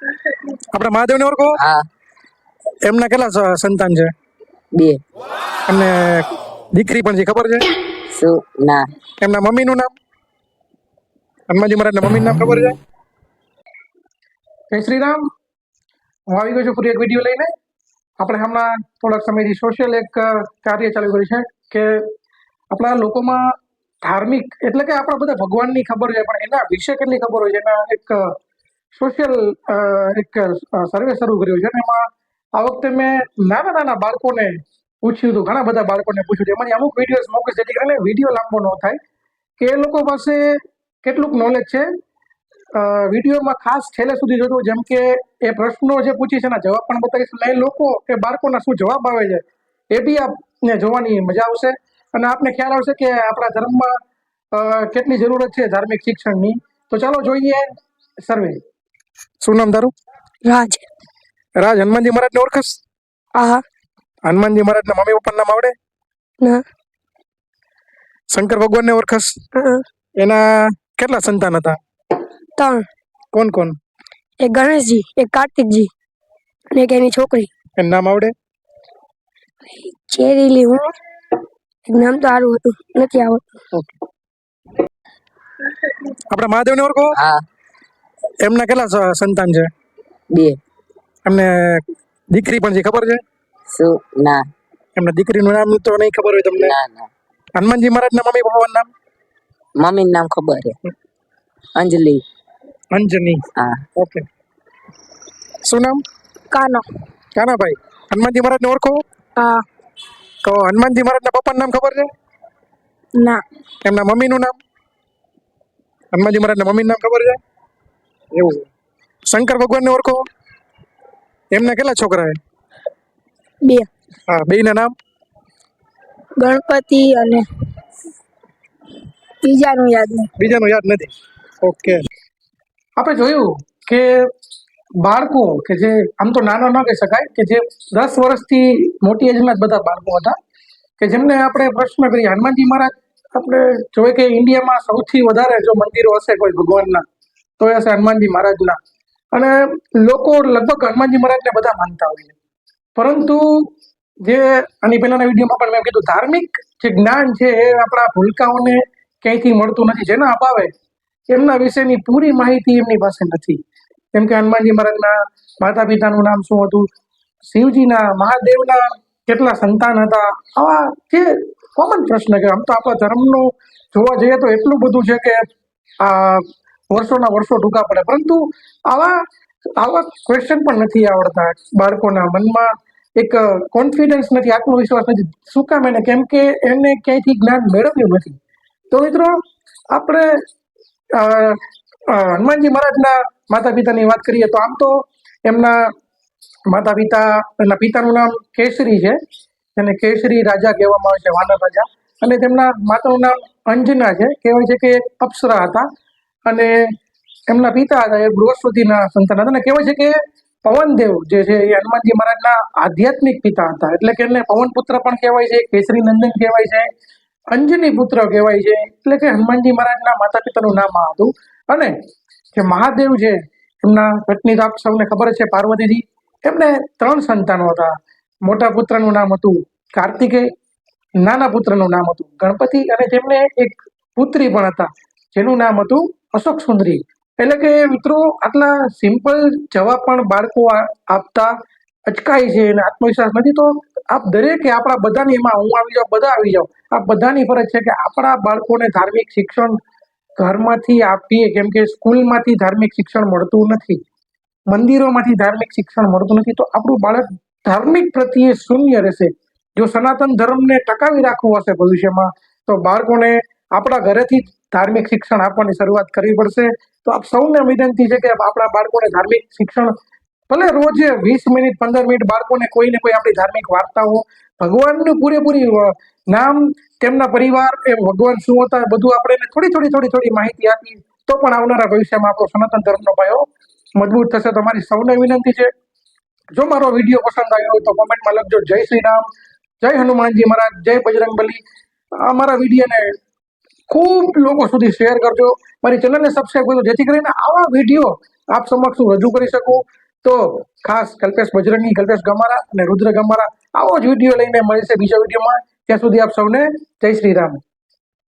આપણા મહાદેવને ઓળખો? હા. એમના કેટલા સંતાન છે? બે. એમને દીકરી પણ છે ખબર છે? શું? ના. એમના મમ્મીનું નામ? હનુમાનજી મહારાજના મમ્મીનું નામ ખબર છે? જય શ્રી રામ હું આવી ગયો છું ફરી એક વીડિયો લઈને. આપણે હમણાં થોડાક સમયથી સોશિયલ એક કાર્ય ચાલુ કર્યું છે કે આપણા લોકોમાં ધાર્મિક એટલે કે આપણા બધા ભગવાનની ખબર છે પણ એના વિશે કેટલી ખબર હોય છે? એના એક સોશિયલ એક સર્વે શરૂ કર્યો છે. અને એમાં આ વખતે મેં નાના નાના બાળકોને પૂછ્યું હતું, ઘણા બધા બાળકોને પૂછ્યું હતું. એમાંથી અમુક વિડીયોઝ મોકલી જેથી કરીને વીડિયો લાંબો ન થાય. કે એ લોકો પાસે કેટલુંક નોલેજ છે. વિડીયોમાં ખાસ છેલ્લે સુધી જોતું, જેમ કે એ પ્રશ્નો જે પૂછી છે, એના જવાબ પણ બતાવીશ. અને એ લોકો, એ બાળકોના શું જવાબ આવે છે, એ બી આપને જોવાની મજા આવશે. અને આપને ખ્યાલ આવશે કે આપણા ધર્મમાં કેટલી જરૂરત છે ધાર્મિક શિક્ષણની. તો ચાલો જોઈએ સર્વે શું નામ તારું? રાજ. રાજ હનુમાનજી મહારાજને ઓળખસ આ હનુમાનજી મહારાજના મમ્મી પપ્પા નામ આવડે? ના. શંકર ભગવાનને ઓળખસ એના કેટલા સંતાન હતા? ત્રણ. કોણ કોણ? એક ગણેશજી એક કાર્તિકજી અને એક એની છોકરી. એનું નામ આવડે? ચેરીલી હું. એક નામ તો સારું હતું નથી આવડતું. આપણા મહાદેવને ઓળખો? હા. એમના કેટલા સંતાન છે? બે. એમને દીકરી પણ છે ખબર છે? શું? ના. એમના દીકરીનું નામ તો નહીં ખબર હોય તમને? ના ના. હનુમાનજી મહારાજના મમ્મી પપ્પાનું નામ? મમ્મીનું નામ ખબર છે. અંજલિ. અંજની હા. ઓકે. શું નામ? કાનો. કાનાભાઈ હનુમાનજી મહારાજને ઓળખો? હા. તો હનુમાનજી મહારાજના પપ્પાનું નામ ખબર છે? ના. એમના મમ્મીનું નામ? હનુમાનજી મહારાજના મમ્મીનું નામ ખબર છે? એવું. શંકર શંકર ભગવાનને ઓળખો? એમના કેટલા છોકરા છે? બે. હા બેયના નામ? ગણપતિ અને બીજાનું યાદ નથી બીજાનું યાદ નથી. ઓકે. આપણે જોયું કે બાળકો કે જે આમ તો નાના ન કહી શકાય કે જે દસ વર્ષથી મોટી એજના જ બધા બાળકો હતા કે જેમને આપણે પ્રશ્ન કરીએ હનુમાનજી મહારાજ આપણે જોઈએ કે ઇન્ડિયામાં સૌથી વધારે જો મંદિરો હશે કોઈ ભગવાનના તો એ હશે હનુમાનજી મહારાજના. અને લોકો લગભગ હનુમાનજી મહારાજને બધા માનતા હોય પરંતુ જે, આની પહેલાના વિડીયોમાં પણ મેં કીધું, ધાર્મિક જે જ્ઞાન છે એ આપણા ભૂલકાઓને ક્યાંયથી મળતું નથી. જેના અભાવે એમના વિશેની પૂરી માહિતી એમની પાસે નથી. કેમ કે હનુમાનજી મહારાજના માતા પિતાનું નામ શું હતું? શિવજીના, મહાદેવના કેટલા સંતાન હતા? આવા જે કોમન પ્રશ્ન કે આમ તો આપણા ધર્મનું જોવા જઈએ તો એટલું બધું છે કે આ વર્ષોના વર્ષો ટૂંકા પડે. પરંતુ આવા આવા ક્વેશ્ચન પણ નથી આવડતા બાળકોના મનમાં. એક કોન્ફિડન્સ નથી, આત્મવિશ્વાસ નથી. શું કામ એને? કેમ કે એને ક્યાંયથી જ્ઞાન મેળવ્યું નથી? તો મિત્રો, આપણે હનુમાનજી મહારાજના માતા પિતાની વાત કરીએ તો આમ તો એમના માતા પિતા એમના પિતાનું નામ કેસરી છે. એને કેસરી રાજા કહેવામાં આવે છે, વાનર રાજા. અને તેમના માતાનું નામ અંજના છે. કહેવાય છે કે અપ્સરા હતા. અને એમના પિતા હતા એ બૃહસ્પતિના સંતાન હતા. અને કહેવાય છે કે પવનદેવ જે છે એ હનુમાનજી મહારાજના આધ્યાત્મિક પિતા હતા. એટલે કે એમને પવન પુત્ર પણ કહેવાય છે કેસરી નંદન કહેવાય છે અંજની પુત્ર કહેવાય છે. એટલે કે હનુમાનજી મહારાજના માતા પિતાનું નામ આ હતું. અને જે મહાદેવ છે, એમના પત્ની તો આપ સૌને ખબર છે, પાર્વતીજી, એમને ત્રણ સંતાનો હતા. મોટા પુત્રનું નામ હતું કાર્તિકેય નાના પુત્રનું નામ હતું ગણપતિ, અને તેમને એક પુત્રી પણ હતા, જેનું નામ હતું અશોક સુંદરી. એટલે કે મિત્રો, આટલા સિમ્પલ જવાબ પણ બાળકો આપતા અચકાય છે અને આત્મવિશ્વાસ નથી. તો આપ દરેકે આપણા બધાની એમાં હું આવી જાઉં, બધા આવી જાઉં. આ બધાની ફરજ છે કે આપણા બાળકોને ધાર્મિક શિક્ષણ ઘરમાંથી આપીએ, કેમ કે સ્કૂલમાંથી ધાર્મિક શિક્ષણ મળતું નથી. મંદિરોમાંથી ધાર્મિક શિક્ષણ મળતું નથી. તો આપણું બાળક ધાર્મિક પ્રત્યે શૂન્ય રહેશે. જો સનાતન ધર્મને ટકાવી રાખવું હશે ભવિષ્યમાં, તો બાળકોને આપણા ઘરેથી ધાર્મિક શિક્ષણ આપવાની શરૂઆત કરવી પડશે. તો આપ સૌને વિનંતી છે કે આપણા બાળકોને ધાર્મિક શિક્ષણ, ભલે રોજે વીસ મિનિટ, પંદર મિનિટ બાળકોને કોઈ ને કોઈ આપણી ધાર્મિક વાર્તાઓ, ભગવાનનું પૂરેપૂરી નામ, તેમના પરિવાર એ ભગવાન શું હતા બધું આપણે થોડી થોડી થોડી થોડી માહિતી આપી, તો પણ આવનારા ભવિષ્યમાં આપણો સનાતન ધર્મનો પાયો મજબૂત થશે. તો મારી સૌને વિનંતી છે, જો મારો વીડિયો પસંદ આવ્યો હોય તો કોમેન્ટમાં લખજો. જય શ્રી રામ, જય હનુમાનજી મહારાજ, જય બજરંગબલી. અમારા વિડીયોને ખૂબ લોકો સુધી શેર કરજો. મારી ચેનલને સબસ્ક્રાઈબ કરજો, જેથી કરીને આવા વીડિયો આપ સમક્ષ હું રજૂ કરી શકું. તો ખાસ કલ્પેશ બજરંગી, કલ્પેશ ગમારા અને રુદ્ર ગમારા આવો જ વીડિયો લઈને મળશે બીજા વિડીયોમાં ત્યાં સુધી આપ સૌને જય શ્રી રામ.